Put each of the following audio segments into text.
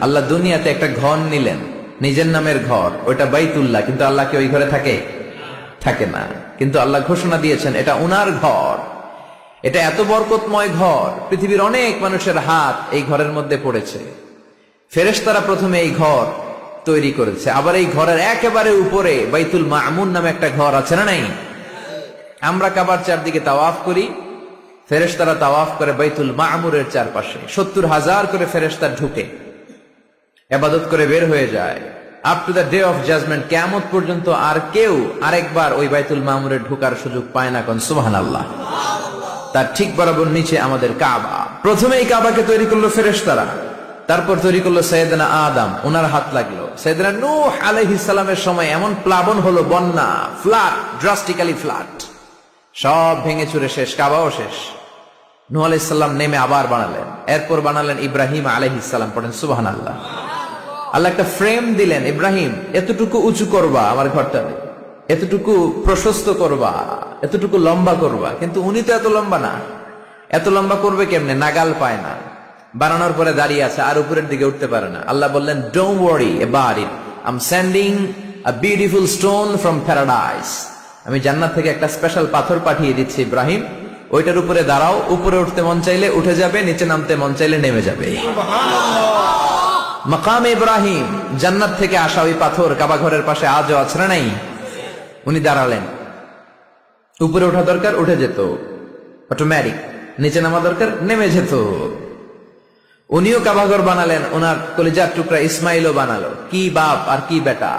আল্লাহ দুনিয়াতে একটা ঘর নিলেন। নিজের নামের ঘর। ওইটা বাইতুল্লাহ। কিন্তু আল্লাহ কি ওই ঘরে থাকে? থাকে না। কিন্তু আল্লাহ ঘোষণা দিয়েছেন, এটা উনার ঘর। এটা এত বরকতময় ঘর। পৃথিবীর অনেক মানুষের হাত এই ঘরের মধ্যে পড়েছে। ফেরেশতারা প্রথমে এই ঘর তৈরি করেছে। আবার এই ঘরের একেবারে উপরে বাইতুল মামুন নামে একটা ঘর আছে না নাই? আমরা কাবার চারদিকে তাওয়াফ করি। ফেরেশতারা তাওয়াফ করে বাইতুল মামুরের চারপাশে। সত্তর হাজার করে ফেরেশতা ঢুকে। এবাদত করে বের হয়ে যায়। Up to the day of judgement কেমন পর্যন্ত আর কেউ আরেকবার ওই বাইতুল মামুরে ঢুকার সুযোগ পায় না কোন সুবাহান আল্লাহ তার ঠিক বরাবর নিচে আমাদের কাবা। প্রথমে এই কাবাকে তৈরি করল ফেরেশতারা। তারপর তৈরি করল সৈয়দনা আদম। ওনার হাত লাগল। সৈয়দনা নূহ আলাইহিস সালামের সময় এমন প্লাবন হলো, বন্যা ফ্লাট ড্রাস্টিক্যালি ফ্লাট সব ভেঙে চুরে শেষ, কাবাও শেষ। নূহ আলাইহিস সালাম নেমে আবার বানালেন। এরপর বানালেন ইব্রাহিম আলাইহিস সালাম, পড়েন সুবহানাল্লাহ। আল্লাহ একটা ফ্রেম দিলেন, ইব্রাহিম, এতটুকু উঁচু করবা আমার ঘরটা। এতটুকু প্রশস্ত করবা, এতটুকু লম্বা করবা। কিন্তু উনি তো এত লম্বা না। এত লম্বা করবে কেমনে? নাগাল পায় না। বানানোর পরে দাঁড়িয়ে আছে, আর উপরের দিকে উঠতে পারে না। আল্লাহ বললেন ডোন্ট ওয়ারি এবার I'm sending a beautiful stone from paradise আমি জান্নাত থেকে একটা স্পেশাল পাথর পাঠিয়ে দিচ্ছি, ইব্রাহিম, ওইটার উপরে দাঁড়াও। উপরে উঠতে মন চাইলে উঠে যাবে, নিচে নামতে মন চাইলে নেমে যাবে। মাকাম ইব্রাহিম, জান্নাত থেকে আসা ওই পাথর কাবা ঘরের পাশে আজও আছে না নাই? উনি দাঁড়ালেন। উপরে ওঠা দরকার, উঠে যেত। অটোমেটিক নিচে নামা দরকার, নেমে যেত। উনিও কাবাঘর বানালেন, ওনার কলিজার টুকরা ইসমাইলও বানালো। কি বাপ আর কি বেটা।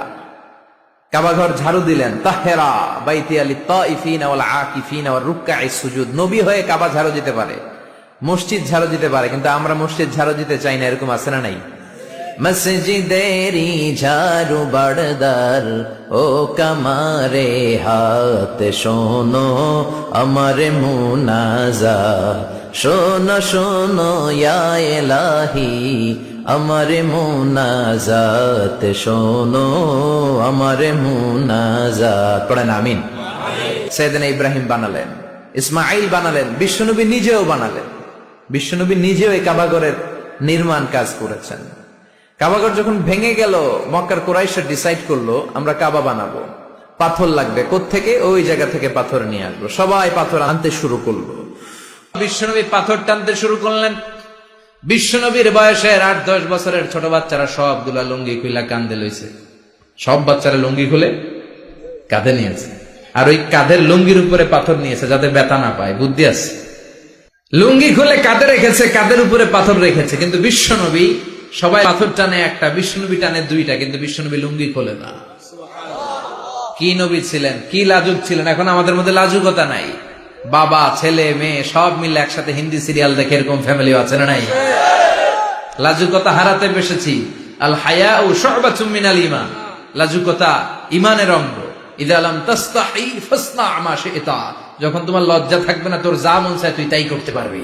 কাবাঘর ঝাড়ু দিলেন, তাহেরা বাইতি আলী ওয়াল আকিফিন রুকআই সুজুদ। নবী হয়ে কাবা ঝাড়ু দিতে পারে। মসজিদ ঝাড়ু দিতে পারে, কিন্তু আমরা মসজিদ ঝাড়ু দিতে চাই না, এরকম আছে না নাই? মসজিদেরি ঝাড়ু বাড়দার, ও কামারে হাত শোনো আমার মুনাজা, শোনো শোনো এলাহি, আমার মুনাজাত শোনো আমার মুনাজাত পড়েন, আমিন। সেদিন ইব্রাহিম বানালেন, ইসমাইল বানালেন, বিশ্বনবী নিজেও বানালেন, বিশ্বনবী নিজেও এই কাবাগরের নির্মাণ কাজ করেছেন। কাবাগর যখন ভেঙে গেল, মক্কার কোরাইশা ডিসাইড করল, আমরা কাবা বানাবো। পাথর লাগবে থেকে ওই জায়গা থেকে পাথর নিয়ে আসব। সবাই পাথর আনতে শুরু করল। বিশ্বনবী পাথর টানতে শুরু করলেন। বিশ্বনবীর বয়সের আট, দশ বছরের ছোট বাচ্চারা সবগুলা লুঙ্গি খুলা কান্দে লইছে। সব বাচ্চারা লুঙ্গি খুলে কাঁধে নিয়েছে। আর ওই কাঁধের লুঙ্গির উপরে পাথর নিয়েছে যাতে ব্যথা না পায়। বুদ্ধি আছে? লুঙ্গি খুলে কাঁধে রেখেছে, কাঁধের উপরে পাথর রেখেছে। কিন্তু বিশ্বনবী সবাই পাথর টানে একটা বিশ্বনবী টানে দুইটা, কিন্তু বিশ্বনবী লুঙ্গি খোলে না। কি নবী ছিলেন? কি লাজুক ছিলেন? এখন আমাদের মধ্যে লাজুকতা নাই। বাবা, ছেলে, মেয়ে, সব মিলে একসাথে হিন্দি সিরিয়াল দেখে এরকম ফ্যামিলি আছে না নাই? লাজুকতা হারাতে বসেছি। আল হায়া ও সর্বাচুমিন আল ইমান লাজুকতা ইমানের অঙ্গ। যখন তোমার লজ্জা থাকবে না, তোর যা মন চায় তুই তাই করতে পারবি।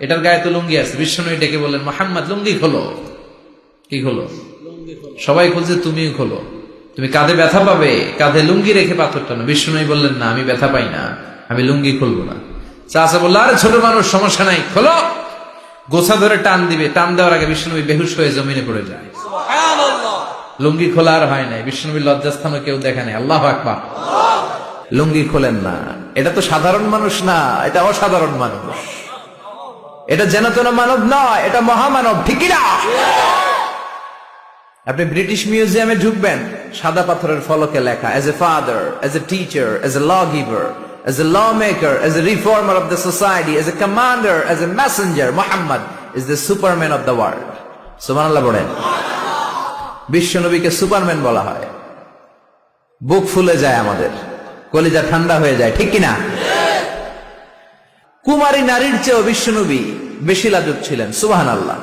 এটার গায়ে তো লুঙ্গি আছে। বিশ্বনবী ডেকে বললেন মোহাম্মদ লুঙ্গি খোলো। কি খোলো? সবাই খুলছে তুমিও খোলো। তুমি কাঁধে ব্যথা পাবে কাঁধে লুঙ্গি রেখে পাথর টানো বিষ্ণুই বললেন না আমি ব্যথা পাই না আমি লুঙ্গি খুলবো না। চাষা বলল আরে ছোট মানুষ সমস্যা নাই খোলো। গোছা ধরে টান দিবে। টান দেওয়ার আগে বিষ্ণুবী বেহুশ হয়ে জমিনে পড়ে যায়। লুঙ্গি খোলা আর হয় নাই। বিষ্ণুবীর লজ্জাস্থানও কেউ দেখে নাই। আল্লাহ আকবার। লুঙ্গি খোলেন না। এটা তো সাধারণ মানুষ না এটা অসাধারণ মানুষ। এটা যেন তেন মানব নয়, এটা মহামানব ঠিকই না আপনি ব্রিটিশ মিউজিয়ামে ঢুকবেন, সাদা পাথরের ফলকে লেখা as a father as a teacher as a law giver as a law maker as a reformer of the society as a commander as a messenger Muhammad is the superman of the world সুমান আল্লাহ বলেন। বিশ্বনবীকে Superman বলা হয়। বুক ফুলে যায় আমাদের। কলিজা ঠান্ডা হয়ে যায়, ঠিক কিনা? কুমারী নারীর চেয়েও বিশ্বনবী বেশি লাজুক ছিলেন সুবাহান আল্লাহ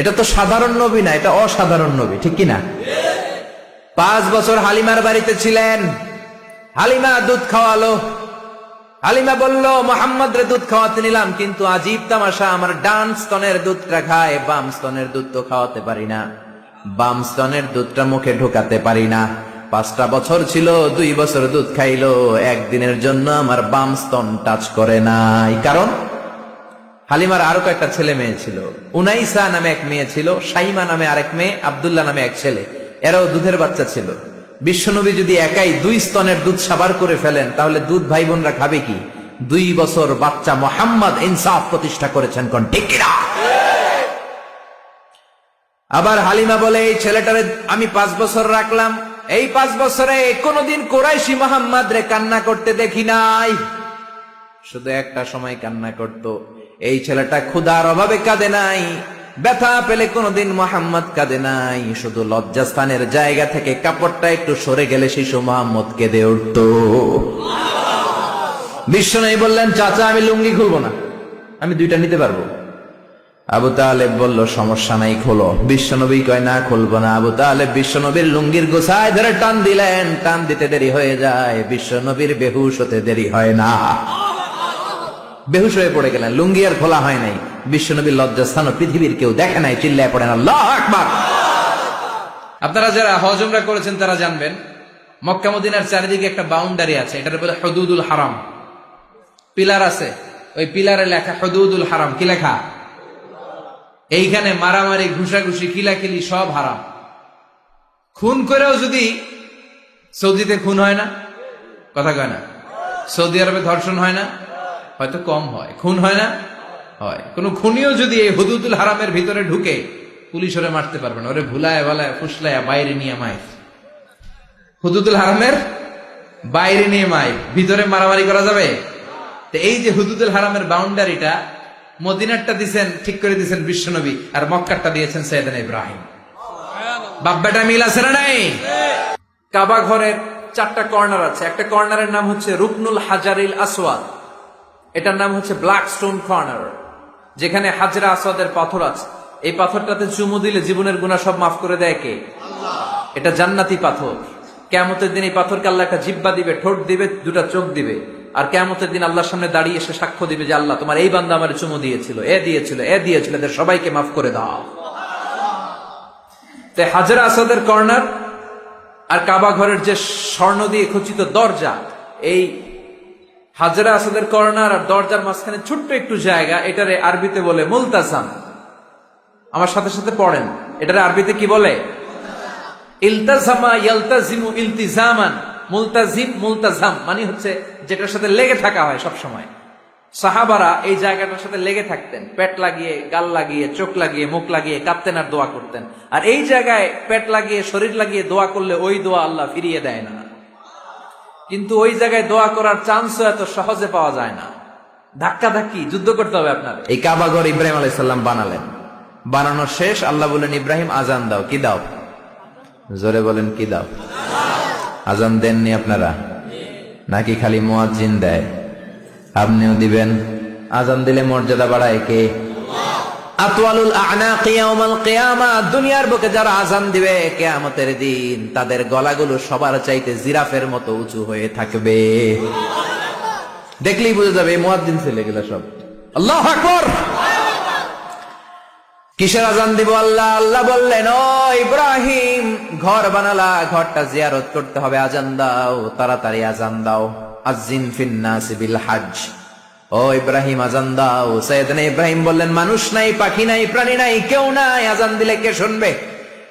এটা তো সাধারণ নবী না, এটা অসাধারণ নবী, ঠিক কিনা? পাঁচ বছর হালিমার বাড়িতে ছিলেন, হালিমা দুধ খাওয়ালো। হালিমা বলল, মোহাম্মদ রে দুধ খাওয়াতে নিলাম, কিন্তু আজীব তামাশা, আমার ডান স্তনের দুধটা খায়, বাম স্তনের দুধ তো খাওয়াতে পারি না। বাম স্তনের দুধটা মুখে ঢোকাতে পারি না। পাঁচটা বছর ছিল, দুই বছর দুধ খাইলো। একদিনের জন্য আমার বাম স্তন টাচ করে নাই। কারণ? হালিমার আরও কয়েকটা ছেলে মেয়ে ছিল। উনাইসা নামে এক মেয়ে ছিল সাইমা নামে আরেক মেয়ে, আব্দুল্লাহ নামে এক ছেলে। এরাও দুধের বাচ্চা ছিল। বিশ্বনবী যদি একাই দুই স্তনের দুধ সাবার করে ফেলেন, তাহলে দুধ ভাই বোনরা খাবে কি? দুই বছর বাচ্চা মোহাম্মদ ইনসাফ প্রতিষ্ঠা করেছেন কোন ঠিক আবার হালিমা বলে, এই ছেলেটারে আমি পাঁচ বছর রাখলাম এই পাঁচ বছরে কোনোদিন কোরাইশি মোহাম্মদ রে কান্না করতে দেখি নাই। শুধু একটা সময় কান্না করত। এই ছেলেটা ক্ষুধার অভাবে কাঁদে নাই, ব্যথা পেলে কোনোদিন মোহাম্মদ কাঁদে নাই। শুধু লজ্জাস্থানের জায়গা থেকে কাপড়টা একটু সরে গেলে শিশু মোহাম্মদ কেঁদে উঠত। বিশ্ব নেই বললেন, চাচা, আমি লুঙ্গি খুলবো না। আমি দুইটা নিতে পারব। আবু তালেব বলল, সমস্যা নাই, খোলো। বিশ্বনবী কয়, না, খুলবো না। আবু তালেব বিশ্বনবীর লুঙ্গির গোসায় ধরে টান দিলেন। টান দিতে দেরি হয়ে যায়। বিশ্বনবীর বেহুশ হতে দেরি হয় না। বেহুশ হয়ে পড়ে গেলেন। লুঙ্গি আর খোলা হয় নাই। বিশ্বনবীর লজ্জাস্থান পৃথিবীর কেউ দেখে নাই, চিল্লায় পড়েন, আল্লাহ আকবার! আপনারা যারা হজমরা করেছেন, তারা জানবেন, মক্কা মদিনার চারিদিকে একটা বাউন্ডারি আছে। এটার বলে হদুদুল হারাম। পিলার আছে। ওই পিলারে লেখা হদুদুল হারাম। কি লেখা? এইখানে মারামারি, ঘুষাঘুষি কিলাকিলি সব হারাম। খুন করেও যদি সৌদিতে খুন হয় না, কথা কয় না। সৌদি আরবে ধর্ষণ হয় না, হয়তো কম হয়। খুন হয় না, হয়। কোন খুনিও যদি এই হুদুদুল হারামের ভিতরে ঢুকে, পুলিশ ওরে মারতে পারবে না। ওরে ভুলায় ভালায় ফুসলায়, বাইরে নিয়ে মায় হুদুদুল হারামের বাইরে নিয়ে মায় ভিতরে মারামারি করা যাবে? তো এই যে হুদুদুল হারামের বাউন্ডারিটা মদিনারটা দিছেন, ঠিক করে দিছেন বিশ্বনবী, আর মক্কারটা দিয়েছেন সৈয়দান ইব্রাহিম। বাব্বাটা মিল আছে না নাই? কাবা ঘরের চারটা কর্নার আছে। একটা কর্নারের নাম হচ্ছে রুকনুল হাজারিল আসওয়াদ। এটার নাম হচ্ছে ব্ল্যাক স্টোন কর্নার, যেখানে হাজরা আসওয়াদের পাথর আছে। এই পাথরটাতে চুমু দিলে জীবনের গুণা সব মাফ করে দেয় কে? এটা জান্নাতি পাথর। কেমতের দিন এই পাথরকে আল্লাহ একটা জিব্বা দিবে, ঠোঁট দিবে, দুটা চোখ দিবে। আর কেমতের দিন আল্লাহর সামনে দাঁড়িয়ে এসে সাক্ষ্য দিবে যে আল্লাহ তোমার এই বান্দা আমার চুমু দিয়েছিল, এ দিয়েছিল এ দিয়েছিল, এদের সবাইকে মাফ করে দাও। তাই হাজরা আসাদের কর্নার আর কাবা ঘরের যে স্বর্ণ দিয়ে খচিত দরজা, এই হাজরা আসাদের কর্নার আর দরজার মাঝখানে ছোট্ট একটু জায়গা, এটারে আরবিতে বলে মুলতাসাম আমার সাথে সাথে পড়েন, এটারে আরবিতে কি বলে? ইলতাজামা ইয়ালতাজিমু ইলতিজামান। মুলতাজিম, মুলতাজাম মানে হচ্ছে যেটার সাথে লেগে থাকা হয় সব সময় সাহাবারা এই জায়গাটার সাথে লেগে থাকতেন। পেট লাগিয়ে, গাল লাগিয়ে, চোখ লাগিয়ে, মুখ লাগিয়ে কাঁপতেন আর দোয়া করতেন। আর এই জায়গায় পেট লাগিয়ে, শরীর লাগিয়ে দোয়া করলে ওই দোয়া আল্লাহ ফিরিয়ে দেয় না। কিন্তু ওই জায়গায় দোয়া করার চান্সও এত সহজে পাওয়া যায় না। ধাক্কা ধাক্কি যুদ্ধ করতে হবে আপনার এই কাবাগর ইব্রাহিম আলাইসাল্লাম বানালেন। বানানো শেষ, আল্লাহ বলেন ইব্রাহিম আজান দাও, কি দাও? জোরে বলেন, কি দাও? আজান দেননি আপনারা? নাকি খালি মুয়াজ্জিন দেয়? আপনিও দিবেন? আজান দিলে মর্যাদা বাড়ায় কে? জিরাফের মতো উঁচু হয়ে থাকবে। দেখলেই যাবে সব। কিসের আজান দিব আল্লাহ? আল্লাহ বললেন, ও ইব্রাহিম ঘর বানালা, ঘরটা জিয়ারত করতে হবে, আজান দাও, তাড়াতাড়ি আজান দাও। আজিন ফিন্নাস বিল হাজ ও ইব্রাহিম, আজান দাও। সৈয়দনা ইব্রাহিম বললেন, মানুষ নাই, পাখি নাই, প্রাণী নাই, কেউ নাই, আজান দিলে কে শুনবে?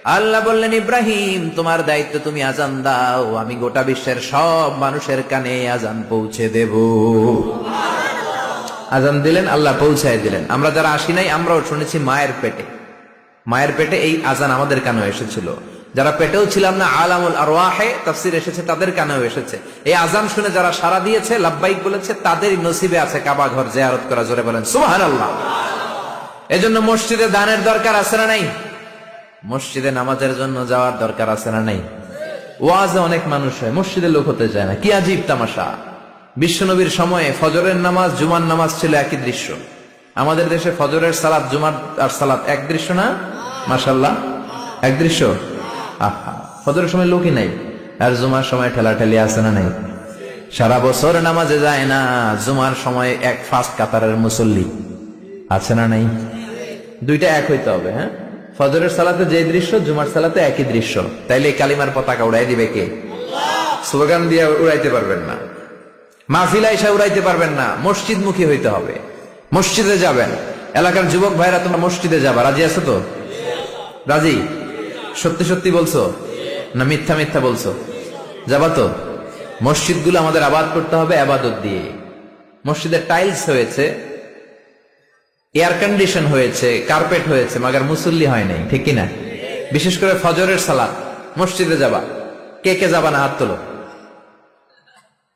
আল্লাহ বললেন, ইব্রাহিম, তোমার দায়িত্ব তুমি আজান দাও, আমি গোটা বিশ্বের সব মানুষের কানে আজান পৌঁছে দেব। আজান দিলেন, আল্লাহ পৌঁছায় দিলেন। আমরা যারা আসি নাই, আমরাও শুনেছি মায়ের পেটে। মায়ের পেটে এই আজান আমাদের কানেও এসেছিল। যারা পেটেও ছিলাম না, আলামুল আরওয়াহে তাফসির এসেছে, তাদের কানেও এসেছে। এই আজান শুনে যারা সারা দিয়েছে, লাব্বাইক বলেছে, তাদেরই নসিবে আছে কাবা ঘর জিয়ারত করা, জোরে বলেন, সুবহানাল্লাহ। এজন্য মসজিদে দানের দরকার আছে না নাই? মসজিদে নামাজের জন্য যাওয়ার দরকার আছে না নাই? ওয়াজে অনেক মানুষ হয়, মসজিদে লোক হতে চায় না। কি আজীব তামাশা। বিশ্বনবীর সময়ে ফজরের নামাজ, জুমার নামাজ ছিল একই দৃশ্য। আমাদের দেশে ফজরের সালাদ জুমার আর সালাদ এক দৃশ্য না? মাসাল্লাহ এক দৃশ্য? আহা ফজরের সময় লোকই নাই। আর জুমার সময় ঠেলা ঠেলি আছে না নাই? সারা বছর নামাজে যায় না জুমার সময় এক ফার্স্ট কাতারের মুসল্লি। আছে না নাই? দুইটা এক হইতে হবে হ্যাঁ? ফজরের সালাতে যে দৃশ্য জুমার সালাতে একই দৃশ্য। তাইলে কালিমার পতাকা উড়াই দিবে কে? স্লোগান দিয়ে উড়াইতে পারবেন না। মাহফিলা এসে উড়াইতে পারবেন না। মসজিদ মুখী হইতে হবে। মসজিদে যাবেন। এলাকার যুবক ভাইরা তোমরা মসজিদে যাবা। রাজি আছো তো? রাজি? সত্যি সত্যি বলছো? না মিথ্যা মিথ্যা বলছো? যাবা তো। মসজিদগুলো আমাদের আবাদ করতে হবে আবাদত দিয়ে। মসজিদের টাইলস হয়েছে, এয়ার কন্ডিশন হয়েছে, কার্পেট হয়েছে, মাগার মুসল্লি হয় নাই, ঠিক কিনা? বিশেষ করে ফজরের সালাদ মসজিদে যাবা। কে কে যাবা না হাত তোলো?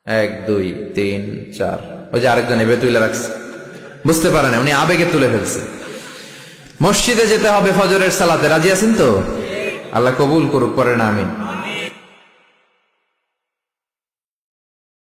এক, দুই, তিন, চার। ওই যে আরেকজন এবে তুলে রাখছে। বুঝতে পারে না, উনি আবেগে তুলে ফেলছে। মসজিদে যেতে হবে ফজরের সালাতে। রাজি আছেন তো? আল্লাহ কবুল করুক পরে না আমিন।